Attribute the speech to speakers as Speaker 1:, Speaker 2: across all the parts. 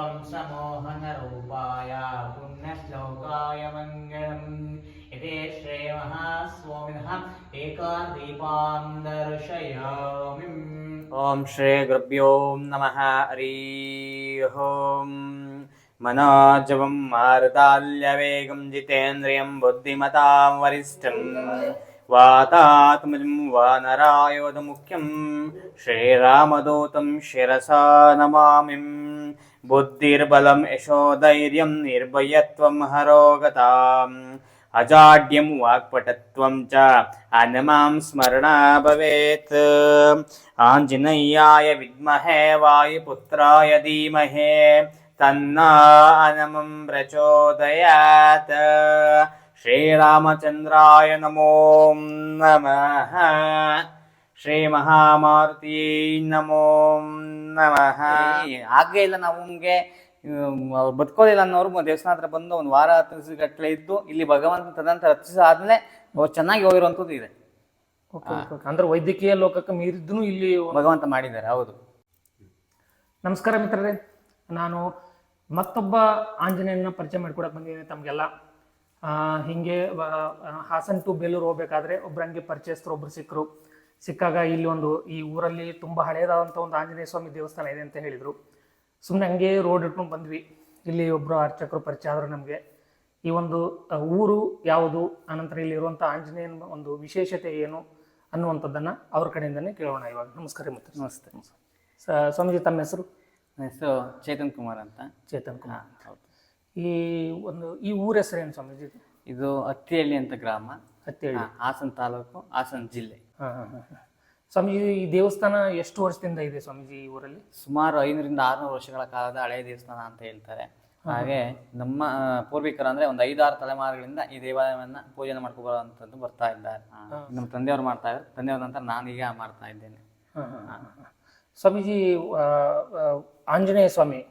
Speaker 1: पंसमोहनरूपाय पुण्यश्लोकाय मङ्गलम् इति श्रीमहास्वामिनः एकादीपां दर्शयामि ॐ श्रीगुरुभ्यो नमः, हरिः ॐ मनोजवं मारुताल्यवेगं जितेन्द्रियं बुद्धिमतां वरिष्ठं। वातात्मजं वानरायोधमुख्यं श्रीरामदूतं शिरसा नमामिं। बुद्धिर्बलं यशोधैर्यं निर्भयत्वं हरोगताम् अजाड्यं वाक्पटत्वं च अनमां स्मरणा भवेत् आञ्जनेयाय विद्महे वायुपुत्राय धीमहे तन्नानमं प्रचोदयात् श्रीरामचन्द्राय नमो नमः ಶ್ರೀಮಹಾಮಾರುತಿ ನಮೋ ನಮಃ. ಆಗೇ ಇಲ್ಲ ನಾವು ನಮಗೆ ಅವ್ರು ಬದುಕೋದಿಲ್ಲ ಅನ್ನೋರು ದೇವಸ್ಥಾನ ಹತ್ರ ಬಂದು ಒಂದು ವಾರ ಹತ್ತು ದಿವಸಗಟ್ಟಲೆ ಇದ್ದು ಇಲ್ಲಿ ಭಗವಂತ ತದಂತ ರಚಿಸ ಆದ್ಮೇಲೆ ಚೆನ್ನಾಗಿ ಹೋಗಿರುವಂಥದ್ದು ಇದೆ.
Speaker 2: ಅಂದ್ರೆ ವೈದ್ಯಕೀಯ ಲೋಕಕ್ಕೆ ಮೀರಿದ್ದೂ ಇಲ್ಲಿ
Speaker 1: ಭಗವಂತ ಮಾಡಿದ್ದಾರೆ ಹೌದು.
Speaker 2: ನಮಸ್ಕಾರ ಮಿತ್ರರೇ. ನಾನು ಮತ್ತೊಬ್ಬ ಆಂಜನೇಯನ ಪರಿಚಯ ಮಾಡಿಕೊಡಕ್ಕೆ ಬಂದಿದ್ದೀನಿ ತಮಗೆಲ್ಲ. ಹಿಂಗೆ ಹಾಸನ್ ಟು ಬೇಲೂರು ಹೋಗ್ಬೇಕಾದ್ರೆ ಒಬ್ರು ಹಂಗೆ ಪರಿಚಯಸ್ಥರು ಒಬ್ರು ಸಿಕ್ಕರು ಸಿಕ್ಕಾಗ ಇಲ್ಲಿ ಒಂದು ಈ ಊರಲ್ಲಿ ತುಂಬ ಹಳೆಯದಾದಂಥ ಒಂದು ಆಂಜನೇಯ ಸ್ವಾಮಿ ದೇವಸ್ಥಾನ ಇದೆ ಅಂತ ಹೇಳಿದರು. ಸುಮ್ಮನೆ ಹಂಗೆ ರೋಡ್ ಇಟ್ಕೊಂಡು ಬಂದ್ವಿ. ಇಲ್ಲಿ ಒಬ್ಬರು ಅರ್ಚಕರು ಪರಿಚಯ ಆದರು ನಮಗೆ. ಈ ಒಂದು ಊರು ಯಾವುದು ಅನಂತರ ಇಲ್ಲಿ ಇರುವಂಥ ಆಂಜನೇಯನ ಒಂದು ವಿಶೇಷತೆ ಏನು ಅನ್ನುವಂಥದ್ದನ್ನು ಅವ್ರ ಕಡೆಯಿಂದನೇ ಕೇಳೋಣ ಇವಾಗ. ನಮಸ್ಕಾರ ಮತ್ತೆ
Speaker 1: ನಮಸ್ತೆ.
Speaker 2: ಸ್ವಾಮೀಜಿ ತಮ್ಮ ಹೆಸರು?
Speaker 1: ನನ್ನ ಹೆಸರು ಚೇತನ್ ಕುಮಾರ್ ಅಂತ.
Speaker 2: ಚೇತನ್ ಕುಮಾರ್. ಈ ಒಂದು ಈ ಊರ ಹೆಸರೇನು ಸ್ವಾಮೀಜಿ?
Speaker 1: ಇದು ಹತ್ತಿಹಳ್ಳಿ ಅಂತ ಗ್ರಾಮ.
Speaker 2: ಅತ್ತಿಹಳ್ಳಿ
Speaker 1: ಹಾ, ಹಾಸನ ತಾಲೂಕು ಹಾಸನ ಜಿಲ್ಲೆ.
Speaker 2: ಹಾಂ ಹಾಂ ಹಾಂ ಹಾಂ. ಸ್ವಾಮೀಜಿ ಈ ದೇವಸ್ಥಾನ ಎಷ್ಟು ವರ್ಷದಿಂದ ಇದೆ ಸ್ವಾಮೀಜಿ ಈ ಊರಲ್ಲಿ?
Speaker 1: ಸುಮಾರು ಐನೂರಿಂದ ಆರುನೂರು ವರ್ಷಗಳ ಕಾಲದ ಹಳೆಯ ದೇವಸ್ಥಾನ ಅಂತ ಹೇಳ್ತಾರೆ. ಹಾಗೆ ನಮ್ಮ ಆ, ಪೂರ್ವಿಕರು ಅಂದ್ರೆ ಒಂದು ಐದಾರು ತಲೆಮಾರುಗಳಿಂದ ಈ ದೇವಾಲಯವನ್ನ ಪೂಜೆ ಮಾಡ್ಕೊ ಬರುವಂತದ್ದು ಬರ್ತಾ ಇದ್ದಾರೆ. ಆ, ನಮ್ಮ ತಂದೆಯವರು ಮಾಡ್ತಾ ಇದ್ದಾರೆ. ತಂದೆಯವ್ರ ನಂತರ ನಾನೀಗ ಮಾಡ್ತಾ ಇದ್ದೇನೆ.
Speaker 2: ಹಾಂ ಹಾಂ ಹಾಂ ಹಾಂ. ಸ್ವಾಮೀಜಿ ಆ, ಆ, ಆಂಜನೇಯ ಸ್ವಾಮಿ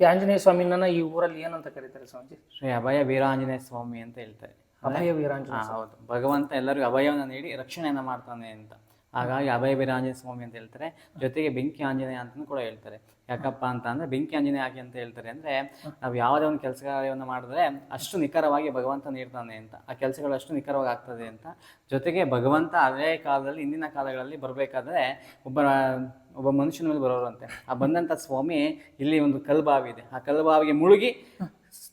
Speaker 2: ಈ ಆಂಜನೇಯ ಸ್ವಾಮಿನ ಈ ಊರಲ್ಲಿ ಏನಂತ ಕರೀತಾರೆ ಸ್ವಾಮೀಜಿ?
Speaker 1: ಶ್ರೀ ಅಭಯ ವೀರಾಂಜನೇಯ ಸ್ವಾಮಿ ಅಂತ ಹೇಳ್ತಾರೆ.
Speaker 2: ಅಭಯ ವೀರಾಂಜನೇಯ
Speaker 1: ಹೌದು. ಭಗವಂತ ಎಲ್ಲರಿಗೂ ಅಭಯವನ್ನು ನೀಡಿ ರಕ್ಷಣೆಯನ್ನ ಮಾಡ್ತಾನೆ ಅಂತ. ಹಾಗಾಗಿ ಅಭಯ ವೀರಾಂಜನೇಯ ಸ್ವಾಮಿ ಅಂತ ಹೇಳ್ತಾರೆ. ಜೊತೆಗೆ ಬೆಂಕಿ ಆಂಜನೇಯ ಅಂತಲೂ ಕೂಡ ಹೇಳ್ತಾರೆ. ಯಾಕಪ್ಪ ಅಂತ ಅಂದ್ರೆ ಬೆಂಕಿ ಆಂಜನೇಯ ಯಾಕೆ ಅಂತ ಹೇಳ್ತಾರೆ ಅಂದ್ರೆ ನಾವು ಯಾವುದೇ ಒಂದು ಕೆಲಸ ಕಾರ್ಯವನ್ನು ಮಾಡಿದ್ರೆ ಅಷ್ಟು ನಿಖರವಾಗಿ ಭಗವಂತ ನೀಡ್ತಾನೆ ಅಂತ. ಆ ಕೆಲಸಗಳು ಅಷ್ಟು ನಿಖರವಾಗಿ ಆಗ್ತದೆ ಅಂತ. ಜೊತೆಗೆ ಭಗವಂತ ಅದೇ ಕಾಲದಲ್ಲಿ ಇಂದಿನ ಕಾಲಗಳಲ್ಲಿ ಬರಬೇಕಾದ್ರೆ ಒಬ್ಬ ಒಬ್ಬ ಮನುಷ್ಯನ ಮೇಲೆ ಬರೋರಂತೆ. ಆ ಬಂದಂಥ ಸ್ವಾಮಿ ಇಲ್ಲಿ ಒಂದು ಕಲ್ಬಾವಿ ಇದೆ. ಆ ಕಲ್ಬಾವಿಗೆ ಮುಳುಗಿ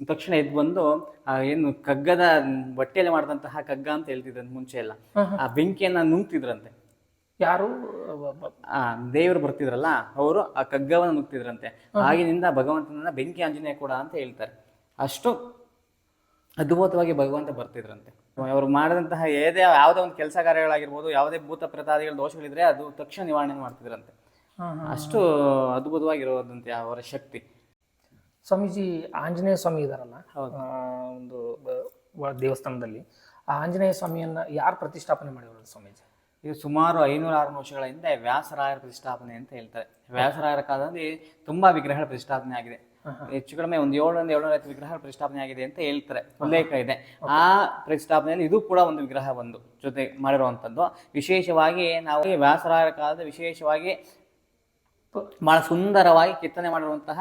Speaker 1: ತಕ್ಷಣ ಎದ್ದು ಬಂದು ಆ ಏನು ಕಗ್ಗದ ಬಟ್ಟೆಯಲ್ಲಿ ಮಾಡಿದಂತಹ ಕಗ್ಗ ಅಂತ ಹೇಳ್ತಿದ್ರಂತೆ ಮುಂಚೆ ಎಲ್ಲ. ಆ ಬೆಂಕಿಯನ್ನ ನುಂಗ್ತಿದ್ರಂತೆ.
Speaker 2: ಯಾರು?
Speaker 1: ಆ ದೇವರು ಬರ್ತಿದ್ರಲ್ಲ ಅವರು ಆ ಕಗ್ಗವನ್ನು ನುಗ್ತಿದ್ರಂತೆ. ಆಗಿನಿಂದ ಭಗವಂತನನ್ನ ಬೆಂಕಿ ಆಂಜನೇಯ ಕೂಡ ಅಂತ ಹೇಳ್ತಾರೆ. ಅಷ್ಟು ಅದ್ಭುತವಾಗಿ ಭಗವಂತ ಬರ್ತಿದ್ರಂತೆ. ಅವರು ಮಾಡಿದಂತಹ ಏದೇ ಯಾವುದೇ ಒಂದು ಕೆಲಸ ಕಾರ್ಯಗಳಾಗಿರ್ಬೋದು ಯಾವುದೇ ಭೂತ ಪ್ರತಾದಿಗಳ ದೋಷಗಳಿದ್ರೆ ಅದು ತಕ್ಷಣ ನಿವಾರಣೆ ಮಾಡ್ತಿದ್ರಂತೆ. ಅಷ್ಟು ಅದ್ಭುತವಾಗಿರುವಂತೆ ಅವರ ಶಕ್ತಿ.
Speaker 2: ಸ್ವಾಮೀಜಿ ಆಂಜನೇಯ ಸ್ವಾಮಿ ಇದಾರಲ್ಲ ಆ, ಒಂದು ಬ- ವ- ದೇವಸ್ಥಾನದಲ್ಲಿ ಆ ಆಂಜನೇಯ ಸ್ವಾಮಿಯನ್ನ ಯಾರು ಪ್ರತಿಷ್ಠಾಪನೆ ಮಾಡಿರೋದು ಸ್ವಾಮೀಜಿ?
Speaker 1: ಇದು ಸುಮಾರು ಐನೂರ ಆರು ವರ್ಷಗಳ ಹಿಂದೆ ವ್ಯಾಸರಾಯರ ಪ್ರತಿಷ್ಠಾಪನೆ ಅಂತ ಹೇಳ್ತಾರೆ. ವ್ಯಾಸರಾಯರ ಕಾಲದಲ್ಲಿ ತುಂಬಾ ವಿಗ್ರಹಗಳ ಪ್ರತಿಷ್ಠಾಪನೆ ಆಗಿದೆ. ಹೆಚ್ಚು ಕಡಿಮೆ ಒಂದು ಏಳರಿಂದ ಏಳ್ನೂರ ಐವತ್ತು ವಿಗ್ರಹಗಳ ಪ್ರತಿಷ್ಠಾಪನೆ ಆಗಿದೆ ಅಂತ ಹೇಳ್ತಾರೆ. ಉಲ್ಲೇಖ ಇದೆ. ಆ ಪ್ರತಿಷ್ಠಾಪನೆಯಲ್ಲಿ ಇದು ಕೂಡ ಒಂದು ವಿಗ್ರಹ ಒಂದು ಜೊತೆ ಮಾಡಿರುವಂತದ್ದು ವಿಶೇಷವಾಗಿ ನಾವು ಈ ವ್ಯಾಸರಾಯರ ಕಾಲದ ವಿಶೇಷವಾಗಿ ಬಹಳ ಸುಂದರವಾಗಿ ಕೆತ್ತನೆ ಮಾಡಿರುವಂತಹ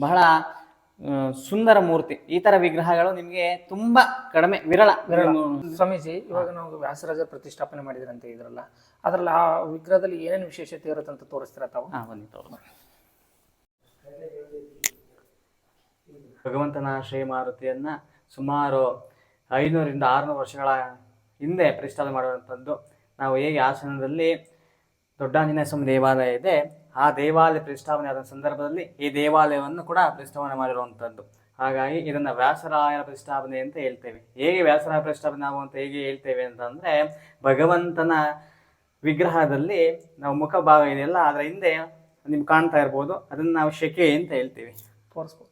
Speaker 1: ಬಹಳ ಸುಂದರ ಮೂರ್ತಿ. ಈ ತರ ವಿಗ್ರಹಗಳು ನಿಮಗೆ ತುಂಬಾ ಕಡಿಮೆ ವಿರಳ.
Speaker 2: ಸ್ವಾಮೀಜಿ ಇವಾಗ ನಾವು ವ್ಯಾಸರಾಜ ಪ್ರತಿಷ್ಠಾಪನೆ ಮಾಡಿದ್ರಂತೆ ಇದ್ರಲ್ಲ ಅದ್ರಲ್ಲಿ ಆ ವಿಗ್ರಹದಲ್ಲಿ ಏನೇನು ವಿಶೇಷತೆ ಇರುತ್ತೆ ಅಂತ ತೋರಿಸ್ತೀರಾ ತಾವು.
Speaker 1: ಭಗವಂತನ ಶ್ರೀ ಮಾರುತಿಯನ್ನ ಸುಮಾರು ಐನೂರಿಂದ ಆರುನೂರು ವರ್ಷಗಳ ಹಿಂದೆ ಪ್ರತಿಷ್ಠಾಪನೆ ಮಾಡುವಂಥದ್ದು. ನಾವು ಹೇಗೆ ಆಸನದಲ್ಲಿ ದೊಡ್ಡಾಂಜನೇಯ ಸ್ವಾಮಿ ದೇವಾಲಯ ಇದೆ ಆ ದೇವಾಲಯ ಪ್ರತಿಷ್ಠಾಪನೆ ಆದ ಸಂದರ್ಭದಲ್ಲಿ ಈ ದೇವಾಲಯವನ್ನು ಕೂಡ ಪ್ರತಿಷ್ಠಾಪನೆ ಮಾಡಿರುವಂಥದ್ದು ಹಾಗಾಗಿ ಇದನ್ನು ವ್ಯಾಸರಾಯನ ಪ್ರತಿಷ್ಠಾಪನೆ ಅಂತ ಹೇಳ್ತೇವೆ. ಹೇಗೆ ವ್ಯಾಸರಾಯ ಪ್ರತಿಷ್ಠಾಪನೆ ನಾವು ಅಂತ ಹೇಗೆ ಹೇಳ್ತೇವೆ ಅಂತಂದ್ರೆ ಭಗವಂತನ ವಿಗ್ರಹದಲ್ಲಿ ನಾವು ಮುಖ ಭಾಗ ಇದೆಯಲ್ಲ ಅದರ ಹಿಂದೆ ನಿಮ್ಗೆ ಕಾಣ್ತಾ ಇರ್ಬೋದು. ಅದನ್ನ ನಾವು ಶೆಕೆ ಅಂತ ಹೇಳ್ತೀವಿ.
Speaker 2: ತೋರಿಸ್ಬೋದು.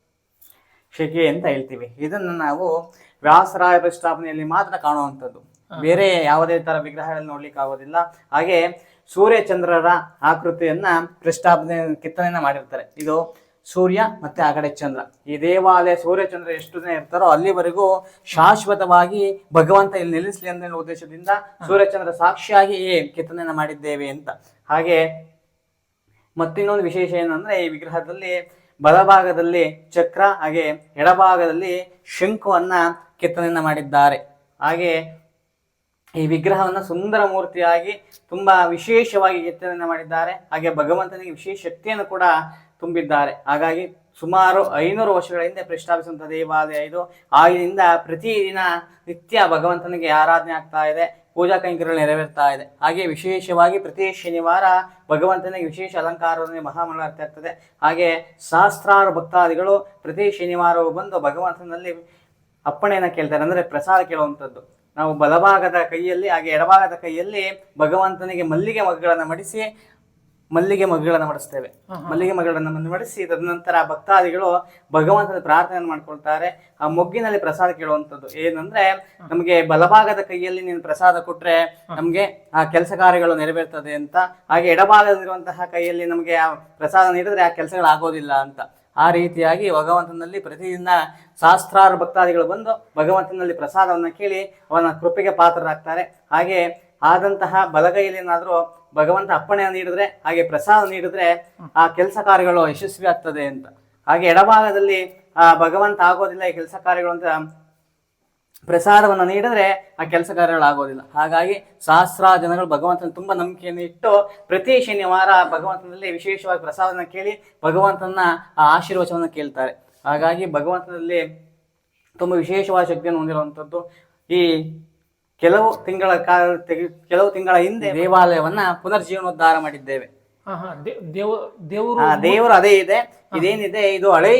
Speaker 1: ಶೆಕೆ ಅಂತ ಹೇಳ್ತೀವಿ. ಇದನ್ನು ನಾವು ವ್ಯಾಸರಾಯ ಪ್ರತಿಷ್ಠಾಪನೆಯಲ್ಲಿ ಮಾತ್ರ ಕಾಣುವಂಥದ್ದು ಬೇರೆ ಯಾವುದೇ ತರ ವಿಗ್ರಹಗಳಲ್ಲಿ ನೋಡ್ಲಿಕ್ಕೆ ಆಗೋದಿಲ್ಲ ಹಾಗೆ ಸೂರ್ಯ ಚಂದ್ರರ ಆಕೃತಿಯನ್ನ ಪ್ರತಿಷ್ಠಾಪನೆ ಕೆತ್ತನೆಯನ್ನ ಮಾಡಿರ್ತಾರೆ. ಇದು ಸೂರ್ಯ ಮತ್ತೆ ಆ ಕಡೆ ಚಂದ್ರ. ಈ ದೇವಾಲಯ ಸೂರ್ಯ ಚಂದ್ರ ಎಷ್ಟು ದಿನ ಇರ್ತಾರೋ ಅಲ್ಲಿವರೆಗೂ ಶಾಶ್ವತವಾಗಿ ಭಗವಂತ ಇಲ್ಲಿ ನಿಲ್ಲಿಸಲಿ ಅಂತ ಹೇಳುವ ಉದ್ದೇಶದಿಂದ ಸೂರ್ಯಚಂದ್ರ ಸಾಕ್ಷಿಯಾಗಿ ಕೆತ್ತನೆಯನ್ನ ಮಾಡಿದ್ದೇವೆ ಅಂತ. ಹಾಗೆ ಮತ್ತಿನ್ನೊಂದು ವಿಶೇಷ ಏನಂದ್ರೆ ಈ ವಿಗ್ರಹದಲ್ಲಿ ಬಲಭಾಗದಲ್ಲಿ ಚಕ್ರ ಹಾಗೆ ಎಡಭಾಗದಲ್ಲಿ ಶಂಕುವನ್ನ ಕೆತ್ತನೆಯನ್ನ ಮಾಡಿದ್ದಾರೆ. ಹಾಗೆ ಈ ವಿಗ್ರಹವನ್ನು ಸುಂದರ ಮೂರ್ತಿಯಾಗಿ ತುಂಬ ವಿಶೇಷವಾಗಿ ಕೆತ್ತನೆಯನ್ನು ಮಾಡಿದ್ದಾರೆ. ಹಾಗೆ ಭಗವಂತನಿಗೆ ವಿಶೇಷ ಶಕ್ತಿಯನ್ನು ಕೂಡ ತುಂಬಿದ್ದಾರೆ. ಹಾಗಾಗಿ ಸುಮಾರು ಐನೂರು ವರ್ಷಗಳ ಹಿಂದೆ ಪ್ರತಿಷ್ಠಾಪಿಸುವಂಥ ದೇವಾಲಯ ಇದು ಆಗಿನಿಂದ ಪ್ರತಿದಿನ ನಿತ್ಯ ಭಗವಂತನಿಗೆ ಆರಾಧನೆ ಆಗ್ತಾ ಇದೆ. ಪೂಜಾ ಕೈಂಕರ್ಯಗಳು ನೆರವೇರ್ತಾ ಇದೆ. ಹಾಗೆ ವಿಶೇಷವಾಗಿ ಪ್ರತಿ ಶನಿವಾರ ಭಗವಂತನಿಗೆ ವಿಶೇಷ ಅಲಂಕಾರವನ್ನು ಮಹಾಮಂಗಳಾರತಿ ಇರ್ತದೆ ಹಾಗೆ ಸಹಸ್ರಾರು ಭಕ್ತಾದಿಗಳು ಪ್ರತಿ ಶನಿವಾರವೂ ಬಂದು ಭಗವಂತನಲ್ಲಿ ಅಪ್ಪಣೆಯನ್ನು ಕೇಳ್ತಾರೆ. ಅಂದರೆ ಪ್ರಸಾದ ಕೇಳುವಂಥದ್ದು ನಾವು ಬಲಭಾಗದ ಕೈಯಲ್ಲಿ ಹಾಗೆ ಎಡಭಾಗದ ಕೈಯಲ್ಲಿ ಭಗವಂತನಿಗೆ ಮಲ್ಲಿಗೆ ಮಗ್ಗಳನ್ನು ಮಡಿಸಿ ಮಲ್ಲಿಗೆ ಮಗ್ಗಳನ್ನು ಮಡಿಸ್ತೇವೆ. ಮಲ್ಲಿಗೆ ಮಗ್ಗಳನ್ನು ಮಡಿಸಿ ತದನಂತರ ಭಕ್ತಾದಿಗಳು ಭಗವಂತನ ಪ್ರಾರ್ಥನೆ ಮಾಡ್ಕೊಳ್ತಾರೆ. ಆ ಮೊಗ್ಗಿನಲ್ಲಿ ಪ್ರಸಾದ ಕೇಳುವಂಥದ್ದು ಏನಂದ್ರೆ ನಮಗೆ ಬಲಭಾಗದ ಕೈಯಲ್ಲಿ ನೀನು ಪ್ರಸಾದ ಕೊಟ್ರೆ ನಮಗೆ ಆ ಕೆಲಸ ಕಾರ್ಯಗಳು ನೆರವೇರ್ತದೆ ಅಂತ ಹಾಗೆ ಎಡಭಾಗದಲ್ಲಿರುವಂತಹ ಕೈಯಲ್ಲಿ ನಮಗೆ ಆ ಪ್ರಸಾದ ನೀಡಿದ್ರೆ ಆ ಕೆಲಸಗಳು ಆಗೋದಿಲ್ಲ ಅಂತ. ಆ ರೀತಿಯಾಗಿ ಭಗವಂತನಲ್ಲಿ ಪ್ರತಿದಿನ ಸಹಸ್ರಾರು ಭಕ್ತಾದಿಗಳು ಬಂದು ಭಗವಂತನಲ್ಲಿ ಪ್ರಸಾದವನ್ನು ಕೇಳಿ ಅವನ ಕೃಪೆಗೆ ಪಾತ್ರರಾಗ್ತಾರೆ. ಹಾಗೆ ಆದಂತಹ ಬಲಗೈಯಲ್ಲಿ ಏನಾದರೂ ಭಗವಂತ ಅಪ್ಪಣೆ ನೀಡಿದ್ರೆ, ಹಾಗೆ ಪ್ರಸಾದ ನೀಡಿದ್ರೆ ಆ ಕೆಲಸ ಕಾರ್ಯಗಳು ಯಶಸ್ವಿ ಆಗ್ತದೆ ಅಂತ. ಹಾಗೆ ಎಡಭಾಗದಲ್ಲಿ ಆ ಭಗವಂತ ಆಗೋದಿಲ್ಲ ಈ ಕೆಲಸ ಕಾರ್ಯಗಳು ಅಂತ ಪ್ರಸಾದವನ್ನು ನೀಡಿದ್ರೆ ಆ ಕೆಲಸ ಕಾರ್ಯಗಳು ಆಗೋದಿಲ್ಲ ಹಾಗಾಗಿ ಸಹಸ್ರ ಜನಗಳು ಭಗವಂತನ ತುಂಬ ನಂಬಿಕೆಯನ್ನು ಇಟ್ಟು ಪ್ರತಿ ಶನಿವಾರ ಭಗವಂತನಲ್ಲಿ ವಿಶೇಷವಾಗಿ ಪ್ರಸಾದನ ಕೇಳಿ ಭಗವಂತನ ಆ ಆಶೀರ್ವಚನವನ್ನು ಕೇಳ್ತಾರೆ. ಹಾಗಾಗಿ ಭಗವಂತನಲ್ಲಿ ತುಂಬ ವಿಶೇಷವಾದ ಶಕ್ತಿಯನ್ನು ಹೊಂದಿರುವಂಥದ್ದು. ಈ ಕೆಲವು ತಿಂಗಳ ಕಾಲ ಕೆಲವು ತಿಂಗಳ ಹಿಂದೆ ದೇವಾಲಯವನ್ನು ಪುನರ್ಜೀವನೋದ್ಧಾರ ಮಾಡಿದ್ದೇವೆ.
Speaker 2: ದೇವರು
Speaker 1: ಅದೇ ಇದೆ. ಇದೇನಿದೆ? ಇದು ಹಳೆ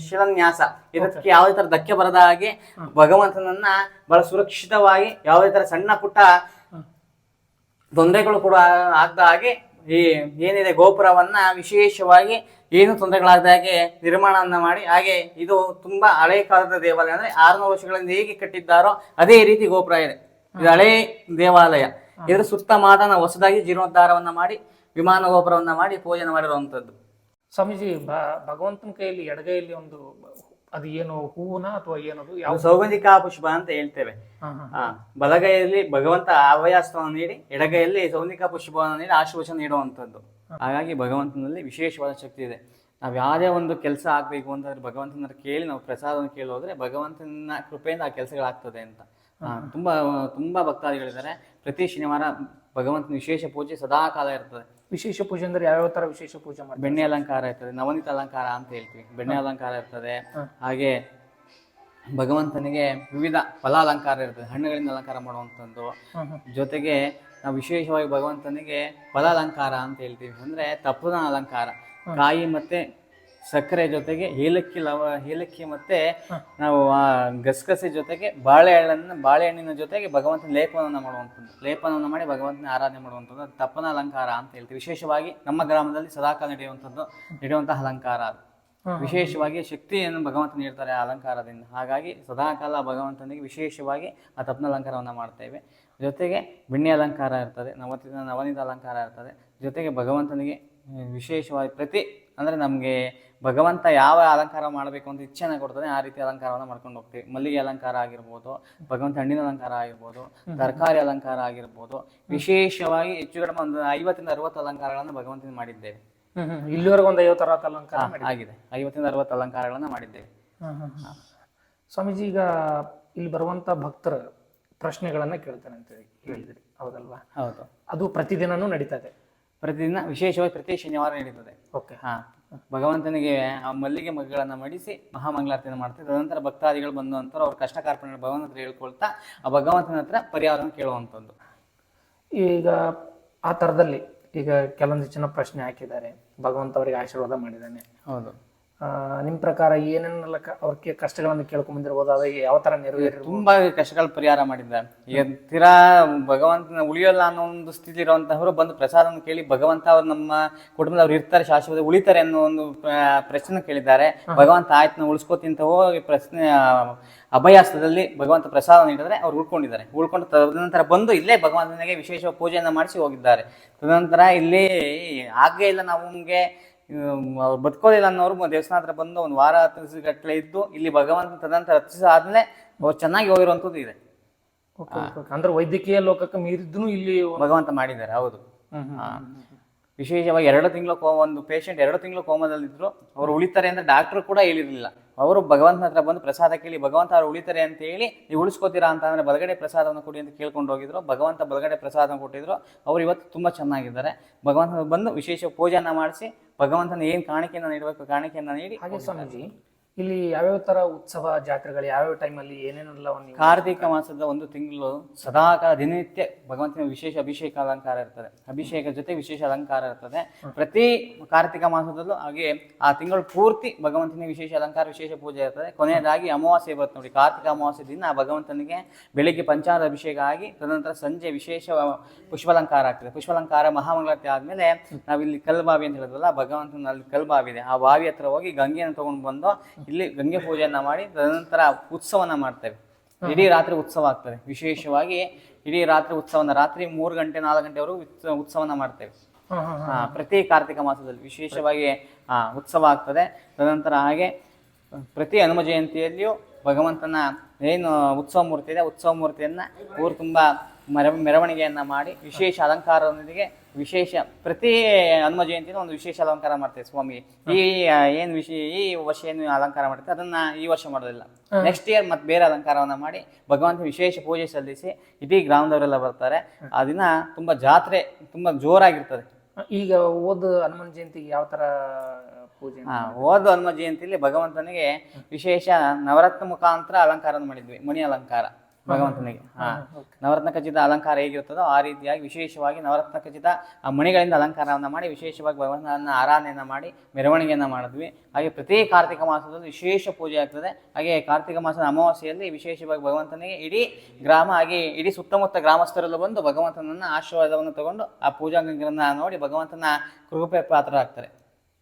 Speaker 1: ಶಿಲಾನ್ಯಾಸ. ಇದಕ್ಕೆ ಯಾವುದೇ ತರ ಧಕ್ಕೆ ಬರದ ಹಾಗೆ ಭಗವಂತನನ್ನ ಬಹಳ ಸುರಕ್ಷಿತವಾಗಿ ಯಾವುದೇ ತರ ಸಣ್ಣ ಪುಟ್ಟ ತೊಂದರೆಗಳು ಕೂಡ ಆಗದ ಹಾಗೆ ಈ ಏನಿದೆ ಗೋಪುರವನ್ನ ವಿಶೇಷವಾಗಿ ಏನು ತೊಂದರೆಗಳಾಗದ ಹಾಗೆ ನಿರ್ಮಾಣವನ್ನ ಮಾಡಿ ಹಾಗೆ ಇದು ತುಂಬಾ ಹಳೆ ಕಾಲದ ದೇವಾಲಯ ಅಂದ್ರೆ ಆರುನೂರು ವರ್ಷಗಳಿಂದ ಹೇಗೆ ಕಟ್ಟಿದ್ದಾರೋ ಅದೇ ರೀತಿ ಗೋಪುರ ಇದೆ. ಇದು ಹಳೆ ದೇವಾಲಯ. ಇದರ ಸುತ್ತ ನಾವು ಹೊಸದಾಗಿ ಜೀರ್ಣೋದ್ಧಾರವನ್ನ ಮಾಡಿ ವಿಮಾನ ಗೋಪುರವನ್ನ ಮಾಡಿ ಪೂಜೆ ಮಾಡಿರುವಂತದ್ದು
Speaker 2: ಸ್ವಾಮೀಜಿ ಭಗವಂತನ ಕೈಯಲ್ಲಿ ಎಡಗೈಯಲ್ಲಿ ಒಂದು ಅದು ಏನು ಹೂವನ ಅಥವಾ ಏನದು ಯಾವ
Speaker 1: ಸೌಗಂಧಿಕಾ ಪುಷ್ಪ ಅಂತ ಹೇಳ್ತೇವೆ. ಬಲಗೈಯಲ್ಲಿ ಭಗವಂತ ಅವಯಾಸ್ತ್ರವನ್ನು ನೀಡಿ ಎಡಗೈಯಲ್ಲಿ ಸೌಗಂಧಿಕಾ ಪುಷ್ಪವನ್ನು ನೀಡಿ ಆಶೀರ್ವಚನ ನೀಡುವಂಥದ್ದು. ಹಾಗಾಗಿ ಭಗವಂತನಲ್ಲಿ ವಿಶೇಷವಾದ ಶಕ್ತಿ ಇದೆ. ನಾವು ಯಾವುದೇ ಒಂದು ಕೆಲಸ ಆಗಬೇಕು ಅಂತಂದ್ರೆ ಭಗವಂತನ ಕೇಳಿ ನಾವು ಪ್ರಸಾದವನ್ನು ಕೇಳಿ ಹೋದ್ರೆ ಭಗವಂತನ ಕೃಪೆಯಿಂದ ಆ ಕೆಲಸಗಳಾಗ್ತದೆ ಅಂತ. ತುಂಬ ತುಂಬಾ ತುಂಬಾ ಭಕ್ತಾದಿಗಳಿದ್ದಾರೆ. ಪ್ರತಿ ಶನಿವಾರ ಭಗವಂತನ ವಿಶೇಷ ಪೂಜೆ ಸದಾ ಕಾಲ ಇರ್ತದೆ.
Speaker 2: ವಿಶೇಷ ಪೂಜೆ ಅಂದ್ರೆ ಯಾವ್ಯಾವ ತರ ವಿಶೇಷ ಪೂಜೆ ಮಾಡ್ತಾರೆ?
Speaker 1: ಬೆಣ್ಣೆ ಅಲಂಕಾರ ಇರ್ತದೆ ನವನೀತ ಅಲಂಕಾರ ಅಂತ ಹೇಳ್ತೀವಿ. ಬೆಣ್ಣೆ ಅಲಂಕಾರ ಇರ್ತದೆ ಹಾಗೆ ಭಗವಂತನಿಗೆ ವಿವಿಧ ಫಲ ಅಲಂಕಾರ ಇರ್ತದೆ ಹಣ್ಣುಗಳಿಂದ ಅಲಂಕಾರ ಮಾಡುವಂಥದ್ದು. ಜೊತೆಗೆ ನಾವು ವಿಶೇಷವಾಗಿ ಭಗವಂತನಿಗೆ ಫಲ ಅಲಂಕಾರ ಅಂತ ಹೇಳ್ತೀವಿ. ಅಂದ್ರೆ ತಪ್ಪದ ಅಲಂಕಾರ. ಕಾಯಿ ಮತ್ತೆ ಸಕ್ಕರೆ ಜೊತೆಗೆ ಏಲಕ್ಕಿ ಲವ ಏಲಕ್ಕಿ ಮತ್ತೆ ನಾವು ಆ ಗಸಗಸೆ ಜೊತೆಗೆ ಬಾಳೆಹಣ್ಣನ್ನ ಬಾಳೆಹಣ್ಣಿನ ಜೊತೆಗೆ ಭಗವಂತನ ಲೇಪನವನ್ನು ಮಾಡುವಂಥದ್ದು. ಲೇಪನವನ್ನು ಮಾಡಿ ಭಗವಂತನ ಆರಾಧನೆ ಮಾಡುವಂಥದ್ದು. ಅದು ತಪ್ಪನ ಅಲಂಕಾರ ಅಂತ ಹೇಳ್ತೀವಿ. ವಿಶೇಷವಾಗಿ ನಮ್ಮ ಗ್ರಾಮದಲ್ಲಿ ಸದಾಕಾಲ ನಡೆಯುವಂಥದ್ದು ನಡೆಯುವಂತಹ ಅಲಂಕಾರ ಅದು. ವಿಶೇಷವಾಗಿ ಶಕ್ತಿಯನ್ನು ಭಗವಂತ ನೀಡ್ತಾರೆ ಆ ಅಲಂಕಾರದಿಂದ. ಹಾಗಾಗಿ ಸದಾಕಾಲ ಭಗವಂತನಿಗೆ ವಿಶೇಷವಾಗಿ ಆ ತಪ್ಪನ ಅಲಂಕಾರವನ್ನು ಮಾಡ್ತೇವೆ. ಜೊತೆಗೆ ಬೆಣ್ಣೆ ಅಲಂಕಾರ ಇರ್ತದೆ ನವತಿನ ನವನಿತ ಅಲಂಕಾರ ಇರ್ತದೆ. ಜೊತೆಗೆ ಭಗವಂತನಿಗೆ ವಿಶೇಷವಾಗಿ ಪ್ರತಿ ಅಂದರೆ ನಮಗೆ ಭಗವಂತ ಯಾವ ಅಲಂಕಾರ ಮಾಡಬೇಕು ಅಂತ ಇಚ್ಛೆನ ಕೊಡ್ತಾನೆ ಆ ರೀತಿ ಅಲಂಕಾರವನ್ನು ಮಾಡ್ಕೊಂಡು ಹೋಗ್ತೀವಿ. ಮಲ್ಲಿಗೆ ಅಲಂಕಾರ ಆಗಿರ್ಬೋದು ಭಗವಂತ ಹಣ್ಣಿನ ಅಲಂಕಾರ ಆಗಿರ್ಬೋದು ತರಕಾರಿ ಅಲಂಕಾರ ಆಗಿರ್ಬೋದು ವಿಶೇಷವಾಗಿ ಹೆಚ್ಚು ಕಡಿಮೆ ಒಂದು ಐವತ್ತಿಂದ ಅರವತ್ತು ಅಲಂಕಾರಗಳನ್ನು ಭಗವಂತನ ಮಾಡಿದ್ದೇವೆ.
Speaker 2: ಇಲ್ಲಿವರೆಗೂ ಒಂದು ಐವತ್ತು ಅರವತ್ತು ಅಲಂಕಾರ
Speaker 1: ಆಗಿದೆ. ಐವತ್ತಿಂದ ಅರವತ್ತು ಅಲಂಕಾರಗಳನ್ನು ಮಾಡಿದ್ದೇವೆ.
Speaker 2: ಸ್ವಾಮೀಜಿ ಈಗ ಇಲ್ಲಿ ಬರುವಂತ ಭಕ್ತರ ಪ್ರಶ್ನೆಗಳನ್ನ ಕೇಳ್ತಾರೆ ಅಂತ ಹೇಳಿ ಹೇಳಿದ್ರಿ ಹೌದಲ್ವಾ?
Speaker 1: ಹೌದು.
Speaker 2: ಅದು ಪ್ರತಿದಿನನೂ ನಡೀತಾ ಇದೆ.
Speaker 1: ಪ್ರತಿದಿನ ವಿಶೇಷವಾಗಿ ಪ್ರತಿ ಶನಿವಾರ ನಡೀತದೆ.
Speaker 2: ಓಕೆ
Speaker 1: ಹಾ ಭಗವಂತನಿಗೆ ಆ ಮಲ್ಲಿಗೆ ಮಗ್ಗಳನ್ನು ಮಡಿಸಿ ಮಹಾಮಂಗಳಾರತಿಯನ್ನು ಮಾಡ್ತಾರೆ ತದನಂತರ ಭಕ್ತಾದಿಗಳು ಬಂದು ನಂತರ ಅವ್ರ ಕಷ್ಟ ಕಾರ್ಪಣ್ಯ ಭಗವಂತ ಹತ್ರ ಹೇಳ್ಕೊಳ್ತಾ ಆ ಭಗವಂತನ ಹತ್ರ ಪರಿಹಾರವನ್ನು ಕೇಳುವಂಥದ್ದು.
Speaker 2: ಈಗ ಆ ಥರದಲ್ಲಿ ಈಗ ಕೆಲವೊಂದು ಜನ ಪ್ರಶ್ನೆ ಹಾಕಿದ್ದಾರೆ. ಭಗವಂತ ಅವರಿಗೆ ಆಶೀರ್ವಾದ ಮಾಡಿದ್ದಾನೆ.
Speaker 1: ಹೌದು.
Speaker 2: ಆ, ನಿಮ್ ಪ್ರಕಾರ ಏನೇನೆಲ್ಲ ಅವ್ರಿಗೆ ಕಷ್ಟಗಳನ್ನು ಕೇಳ್ಕೊಂಬಂದಿರ್ಬೋದು ಬಂದಿರ್ಬೋದು ಅದು ಯಾವ ಥರ ನೆರವೇರಿ
Speaker 1: ತುಂಬಾ ಕಷ್ಟಗಳ ಪರಿಹಾರ ಮಾಡಿದ್ದ ಈಗ ತೀರಾ ಭಗವಂತನ ಉಳಿಯಲ್ಲ ಅನ್ನೋ ಒಂದು ಸ್ಥಿತಿ ಇರುವಂತಹವರು ಬಂದು ಪ್ರಸಾದವನ್ನು ಕೇಳಿ ಭಗವಂತ ಅವರು ನಮ್ಮ ಕುಟುಂಬದವ್ರು ಇರ್ತಾರೆ ಶಾಶ್ವತ ಉಳಿತಾರೆ ಅನ್ನೋ ಒಂದು ಪ್ರಶ್ನೆ ಕೇಳಿದ್ದಾರೆ. ಭಗವಂತ ಆಯ್ತು ಉಳಿಸ್ಕೋತಿಂತ ಉಳಿಸ್ಕೋತಿ ಹೋಗಿ ಪ್ರಶ್ನೆ ಅಭಯಾಸದಲ್ಲಿ ಭಗವಂತ ಪ್ರಸಾದ ನೀಡಿದ್ರೆ ಅವ್ರು ಉಳ್ಕೊಂಡಿದ್ದಾರೆ. ಉಳ್ಕೊಂಡು ತದನಂತರ ಬಂದು ಇಲ್ಲೇ ಭಗವಂತನಿಗೆ ವಿಶೇಷ ಪೂಜೆಯನ್ನು ಮಾಡಿಸಿ ಹೋಗಿದ್ದಾರೆ. ತದನಂತರ ಇಲ್ಲಿ ಆಗೇ ಇಲ್ಲ ನಾವು ನಮ್ಗೆ ಅವ್ರು ಬದುಕೋದಿಲ್ಲ ಅನ್ನೋರು ದೇವಸ್ಥಾನ ಹತ್ರ ಬಂದು ಒಂದು ವಾರ ಹತ್ತು ಗಟ್ಟಲೆ ಇದ್ದು ಇಲ್ಲಿ ಭಗವಂತ ತದಂತ ಹತ್ತು ಆದ್ಮೇಲೆ ಅವ್ರು ಚೆನ್ನಾಗಿ ಹೋಗಿರುವಂಥದ್ದು ಇದೆ.
Speaker 2: ಅಂದ್ರೆ ವೈದ್ಯಕೀಯ ಲೋಕಕ್ಕೆ ಮೀರಿದ್ನು ಇಲ್ಲಿ
Speaker 1: ಭಗವಂತ ಮಾಡಿದ್ದಾರೆ ಹೌದು. ವಿಶೇಷವಾಗಿ ಎರಡು ತಿಂಗಳು ಒಂದು ಪೇಷಂಟ್ ಎರಡು ತಿಂಗಳು ಕೋಮದಲ್ಲಿದ್ರು ಅವ್ರು ಉಳಿತಾರೆ ಅಂತ ಡಾಕ್ಟರ್ ಕೂಡ ಹೇಳಿರಲಿಲ್ಲ ಅವರು ಭಗವಂತನ ಹತ್ರ ಬಂದು ಪ್ರಸಾದ ಕೇಳಿ ಭಗವಂತ ಅವ್ರು ಉಳಿತಾರೆ ಅಂತ ಹೇಳಿ ನೀವು ಉಳಿಸ್ಕೋತೀರಾ ಅಂತ ಅಂದರೆ ಬಲಗಡೆ ಪ್ರಸಾದವನ್ನು ಕೊಡಿ ಅಂತ ಕೇಳ್ಕೊಂಡು ಹೋಗಿದ್ರು. ಭಗವಂತ ಬಲಗಡೆ ಪ್ರಸಾದ ಕೊಟ್ಟಿದ್ರು. ಅವ್ರು ಇವತ್ತು ತುಂಬ ಚೆನ್ನಾಗಿದ್ದಾರೆ. ಭಗವಂತ ಬಂದು ವಿಶೇಷ ಪೂಜೆಯನ್ನು ಮಾಡಿಸಿ ಭಗವಂತನ ಏನು ಕಾಣಿಕೆಯನ್ನು ನೀಡಬೇಕು ಕಾಣಿಕೆಯನ್ನು ನೀಡಿ
Speaker 2: ಹಾಗೆ ಸ್ವಾಮೀಜಿ ಇಲ್ಲಿ ಯಾವ್ಯಾವ ತರ ಉತ್ಸವ ಜಾತ್ರೆಗಳು, ಯಾವ್ಯಾವ ಟೈಮಲ್ಲಿ ಏನೇನೆಲ್ಲ
Speaker 1: ಕಾರ್ತಿಕ ಮಾಸದ ಒಂದು ತಿಂಗಳು ಸದಾಕಾಲ ದಿನನಿತ್ಯ ಭಗವಂತನ ವಿಶೇಷ ಅಭಿಷೇಕ ಅಲಂಕಾರ ಇರ್ತದೆ. ಅಭಿಷೇಕ ಜೊತೆ ವಿಶೇಷ ಅಲಂಕಾರ ಇರ್ತದೆ. ಪ್ರತಿ ಕಾರ್ತಿಕ ಮಾಸದಲ್ಲೂ ಹಾಗೆ ಆ ತಿಂಗಳು ಪೂರ್ತಿ ಭಗವಂತನ ವಿಶೇಷ ಅಲಂಕಾರ, ವಿಶೇಷ ಪೂಜೆ ಇರ್ತದೆ. ಕೊನೆಯದಾಗಿ ಅಮಾವಾಸ್ಯೆ ಬರುತ್ತೆ ನೋಡಿ. ಕಾರ್ತಿಕ ಅಮಾವಾಸ್ಯೆ ದಿನ ಆ ಭಗವಂತನಿಗೆ ಬೆಳಿಗ್ಗೆ ಪಂಚಾಮೃತ ಅಭಿಷೇಕ ಆಗಿ, ತದನಂತರ ಸಂಜೆ ವಿಶೇಷ ಪುಷ್ಪಾಲಂಕಾರ ಆಗ್ತದೆ. ಪುಷ್ಪಾಲಂಕಾರ ಮಹಾಮಂಗಳಾರತಿ ಆದ್ಮೇಲೆ ನಾವಿಲ್ಲಿ ಕಲ್ಬಾವಿ ಅಂತ ಹೇಳಿದ್ವಲ್ಲ ಭಗವಂತನ ಅಲ್ಲಿ ಕಲ್ಬಾವಿ ಇದೆ. ಆ ಬಾವಿ ಹತ್ರ ಹೋಗಿ ಗಂಗೆಯನ್ನು ತಗೊಂಡು ಬಂದು ಇಲ್ಲಿ ಗಂಗೆ ಪೂಜೆಯನ್ನ ಮಾಡಿ ತದನಂತರ ಉತ್ಸವನ ಮಾಡ್ತೇವೆ. ಇಡೀ ರಾತ್ರಿ ಉತ್ಸವ ಆಗ್ತದೆ. ವಿಶೇಷವಾಗಿ ಇಡೀ ರಾತ್ರಿ ಉತ್ಸವನ ರಾತ್ರಿ ಮೂರು ಗಂಟೆ ನಾಲ್ಕು ಗಂಟೆವರೆಗೂ ಉತ್ಸ- ಉತ್ಸವನ ಮಾಡ್ತೇವೆ. ಪ್ರತಿ ಕಾರ್ತಿಕ ಮಾಸದಲ್ಲಿ ವಿಶೇಷವಾಗಿ ಉತ್ಸವ ಆಗ್ತದೆ. ತದನಂತರ ಹಾಗೆ ಪ್ರತಿ ಹನುಮ ಜಯಂತಿಯಲ್ಲಿಯೂ ಭಗವಂತನ ಏನು ಉತ್ಸವ ಮೂರ್ತಿ ಇದೆ ಉತ್ಸವ ಮೂರ್ತಿಯನ್ನ ಊರು ತುಂಬ ಮೆರ ಮೆರವಣಿಗೆಯನ್ನ ಮಾಡಿ ವಿಶೇಷ ಅಲಂಕಾರದೊಂದಿಗೆ ವಿಶೇಷ. ಪ್ರತಿ ಹನುಮ ಜಯಂತಿನ ಒಂದು ವಿಶೇಷ ಅಲಂಕಾರ ಮಾಡ್ತೇವೆ ಸ್ವಾಮಿ. ಈ ಆ, ಏನ್ ವಿಷಯ ಈ ವರ್ಷ ಏನು ಅಲಂಕಾರ ಮಾಡ್ತೇವೆ ಅದನ್ನ ಈ ವರ್ಷ ಮಾಡೋದಿಲ್ಲ. ನೆಕ್ಸ್ಟ್ ಇಯರ್ ಮತ್ತೆ ಬೇರೆ ಅಲಂಕಾರವನ್ನ ಮಾಡಿ ಭಗವಂತ ವಿಶೇಷ ಪೂಜೆ ಸಲ್ಲಿಸಿ ಇಡೀ ಗ್ರಾಮದವರೆಲ್ಲ ಬರ್ತಾರೆ. ಆ ದಿನ ತುಂಬಾ ಜಾತ್ರೆ ತುಂಬಾ ಜೋರಾಗಿರ್ತದೆ.
Speaker 2: ಈಗ ಓದ್ ಹನುಮನ್ ಜಯಂತಿಗೆ ಯಾವ ತರ ಪೂಜೆ
Speaker 1: ಆ, ಹೋದ ಹನುಮ ಜಯಂತಿಲಿ ಭಗವಂತನಿಗೆ ವಿಶೇಷ ನವರತ್ನ ಮುಖಾಂತರ ಅಲಂಕಾರ ಮಾಡಿದ್ವಿ ಮಣಿ ಅಲಂಕಾರ. ಭಗವಂತನಿಗೆ. ಹಾ ನವರತ್ನ ಖಚಿತ ಅಲಂಕಾರ ಹೇಗಿರ್ತದೋ ಆ ರೀತಿಯಾಗಿ ವಿಶೇಷವಾಗಿ ನವರತ್ನ ಖಚಿತ ಆ ಮಣಿಗಳಿಂದ ಅಲಂಕಾರವನ್ನು ಮಾಡಿ ವಿಶೇಷವಾಗಿ ಭಗವಂತನನ್ನ ಆರಾಧನೆಯನ್ನ ಮಾಡಿ ಮೆರವಣಿಗೆಯನ್ನ ಮಾಡಿದ್ವಿ. ಹಾಗೆ ಪ್ರತಿ ಕಾರ್ತಿಕ ಮಾಸದಲ್ಲಿ ವಿಶೇಷ ಪೂಜೆ ಆಗ್ತದೆ. ಹಾಗೆ ಕಾರ್ತಿಕ ಮಾಸದ ಅಮಾವಾಸ್ಯೆಯಲ್ಲಿ ವಿಶೇಷವಾಗಿ ಭಗವಂತನಿಗೆ ಇಡೀ ಗ್ರಾಮ ಹಾಗೆ ಇಡೀ ಸುತ್ತಮುತ್ತ ಗ್ರಾಮಸ್ಥರಲ್ಲೂ ಬಂದು ಭಗವಂತನನ್ನ ಆಶೀರ್ವಾದವನ್ನು ತಗೊಂಡು ಆ ಪೂಜಾಂಗಗಳನ್ನು ನೋಡಿ ಭಗವಂತನ ಕೃಪೆ ಪಾತ್ರರಾಗ್ತಾರೆ